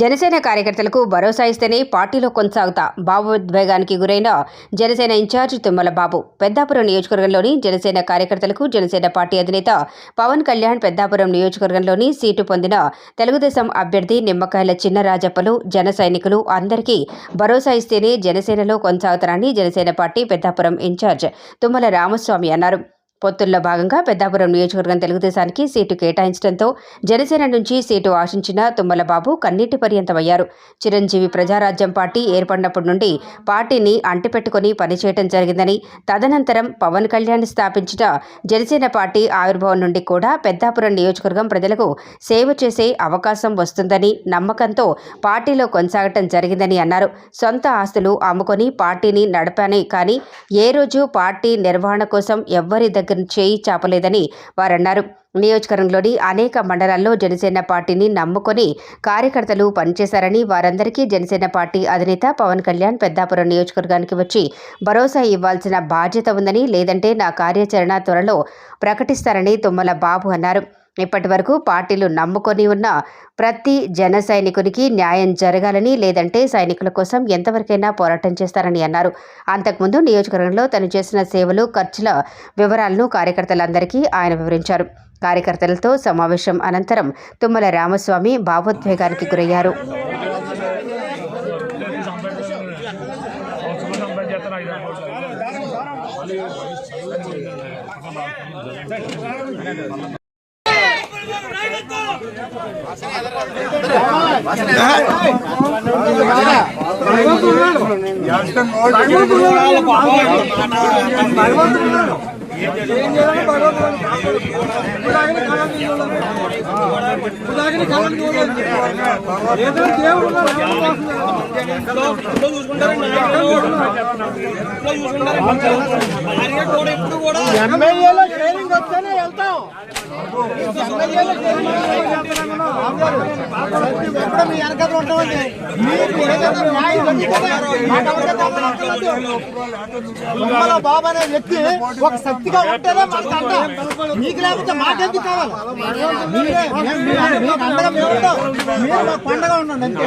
జనసేన కార్యకర్తలకు భరోసా ఇస్తేనే పార్టీలో కొనసాగుతా భావోద్వేగానికి గురైన జనసేన ఇన్ఛార్జ్ తుమ్మల బాబు. పెద్దాపురం నియోజకవర్గంలోని జనసేన కార్యకర్తలకు జనసేన పార్టీ అధినేత పవన్ కళ్యాణ్ పెద్దాపురం నియోజకవర్గంలోని సీటు పొందిన తెలుగుదేశం అభ్యర్థి నిమ్మకాయల చిన్నరాజప్పలు జన సైనికులు అందరికీ భరోసా ఇస్తేనే జనసేనలో కొనసాగుతారని జనసేన పార్టీ పెద్దాపురం ఇన్ఛార్జ్ తుమ్మల రామస్వామి అన్నారు. పొత్తుల్లో భాగంగా పెద్దాపురం నియోజకవర్గం తెలుగుదేశానికి సీటు కేటాయించడంతో జనసేన నుంచి సీటు ఆశించిన తుమ్మల బాబు కన్నీటి పర్యంతమయ్యారు. చిరంజీవి ప్రజారాజ్యం పార్టీ ఏర్పడినప్పటి నుండి పార్టీని అంటిపెట్టుకుని పనిచేయటం జరిగిందని తదనంతరం పవన్ కళ్యాణ్ స్థాపించిన జనసేన పార్టీ ఆవిర్భావం నుండి కూడా పెద్దాపురం నియోజకవర్గం ప్రజలకు సేవ చేసే అవకాశం వస్తుందని నమ్మకంతో పార్టీలో కొనసాగటం జరిగిందని అన్నారు. సొంత ఆస్తులు అమ్ముకొని పార్టీని నడపానే కానీ ఏ రోజు పార్టీ నిర్వహణ కోసం ఎవ్వరి దగ్గర చేయి చాపలేదని వారన్నారు. నియోజకవర్గంలోని అనేక మండలాల్లో జనసేన పార్టీని నమ్ముకొని కార్యకర్తలు పనిచేశారని వారందరికీ జనసేన పార్టీ అధినేత పవన్ కళ్యాణ్ పెద్దాపురం నియోజకవర్గానికి వచ్చి భరోసా ఇవ్వాల్సిన బాధ్యత ఉందని లేదంటే నా కార్యాచరణ త్వరలో ప్రకటిస్తారని తుమ్మల బాబు అన్నారు. ఇప్పటి వరకు పార్టీలు నమ్ముకొని ఉన్న ప్రతి జన సైనికునికి న్యాయం జరగాలని లేదంటే సైనికుల కోసం ఎంతవరకైనా పోరాటం చేస్తారని అన్నారు. అంతకుముందు నియోజకవర్గంలో తను చేసిన సేవలు ఖర్చుల వివరాలను కార్యకర్తలందరికీ ఆయన వివరించారు. కార్యకర్తలతో సమావేశం అనంతరం తుమ్మల రామస్వామి భావోద్వేగానికి గురయ్యారు. ఎమ్మెల్యేలు వస్తేనే వెళ్తాం. ఎప్పుడు మీ ఉంటామండి తుమ్మల బాబు అనే వ్యక్తి ఒక శక్తిగా ఉంటేనే మాకు అంట మీకు లేకపోతే మాకెందుకు కావాలి? మీరే మేము- అండగా ఉంటాం. మీరు మాకు ఉండండి అంతే.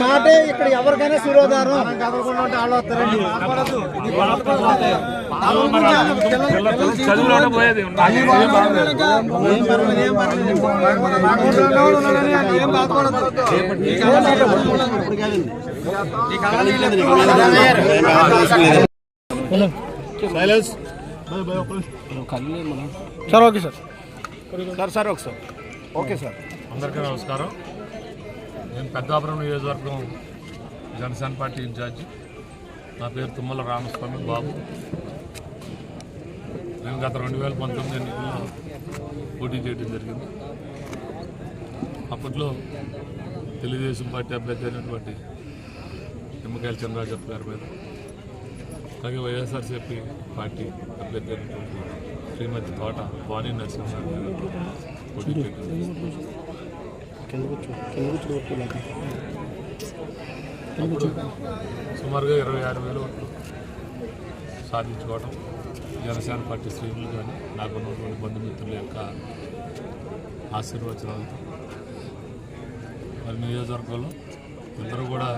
మాటే ఇక్కడ ఎవరికైనా శిరోధారం. Sir okay sir. Sir sir. Okay sir. అందరికీ నమస్కారం. నేను పెద్దాపురం నియోజకవర్గం జనసేన పార్టీ ఇన్ఛార్జి. నా పేరు తుమ్మల రామస్వామి బాబు. నేను గత రెండు వేల పంతొమ్మిది ఎన్నికల్లో పోటీ చేయడం జరిగింది. అప్పట్లో తెలుగుదేశం పార్టీ అభ్యర్థి అయినటువంటి నిమ్మకాయల చంద్రరాజప్ప గారి మీద అలాగే వైఎస్ఆర్సీపీ పార్టీ అభ్యర్థి అయినటువంటి శ్రీమతి తోట వాణి నరసింహ గారి మీద పోటీ చేయడం జరిగింది. సుమారుగా ఇరవై ఆరు వేలు సాధించుకోవడం జనసేన పార్టీ శ్రేణులు కానీ నాకు ఉన్నటువంటి బంధుమిత్రుల యొక్క ఆశీర్వచనాలతో. మరి నియోజకవర్గంలో ఇద్దరు కూడా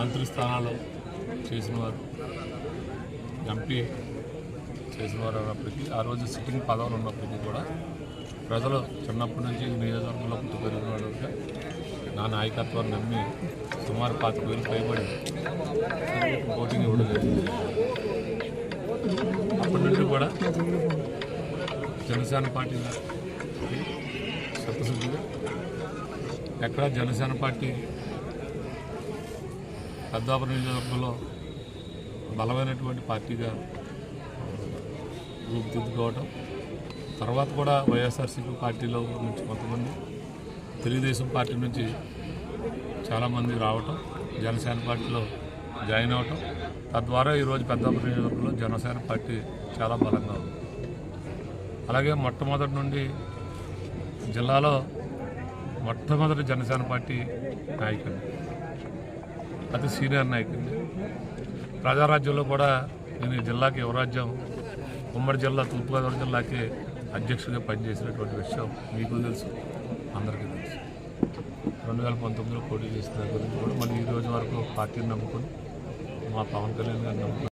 మంత్రి స్థానాలు చేసిన వారు ఎంపీ చేసిన వారు ఉన్నప్పటికీ ఆ రోజు సిట్టింగ్ పదవులు ఉన్నప్పటికీ కూడా ప్రజలు చిన్నప్పటి నుంచి నియోజకవర్గంలో పుట్టి పెరిగిన నా నాయకత్వాన్ని నమ్మి సుమారు పాతిక వేలు పైబడి ఓటింగ్ ఇవ్వడం జరిగింది. అప్పటి నుండి కూడా జనసేన పార్టీ శతశుద్ధిగా ఎక్కడ జనసేన పార్టీ పెద్దాపురం నియోజకవర్గంలో బలమైనటువంటి పార్టీగా రూపుదిద్దుకోవటం తర్వాత కూడా వైఎస్ఆర్సీపీ పార్టీలో నుంచి కొంతమంది తెలుగుదేశం పార్టీ నుంచి చాలామంది రావటం జనసేన పార్టీలో జాయిన్ అవటం. తద్వారా ఈరోజు పెద్దాపురం నియోజకవర్గంలో జనసేన పార్టీ చాలా బలంగా ఉంది. అలాగే మొట్టమొదటి నుండి జిల్లాలో మొట్టమొదటి జనసేన పార్టీ నాయకుడు అతి సీనియర్ నాయకుడిని ప్రజారాజ్యంలో కూడా నేను ఈ జిల్లాకి యువరాజ్యం ఉమ్మడి జిల్లా తూర్పుగోదావరి జిల్లాకి అధ్యక్షుడిగా పనిచేసినటువంటి విషయం మీకు తెలుసు అందరికీ తెలుసు. రెండు వేల పంతొమ్మిదిలో పోటీ చేసిన దాని గురించి కూడా మళ్ళీ ఈ రోజు వరకు పార్టీని నమ్ముకొని మా పవన్ కళ్యాణ్ గారిని నమ్ముకొని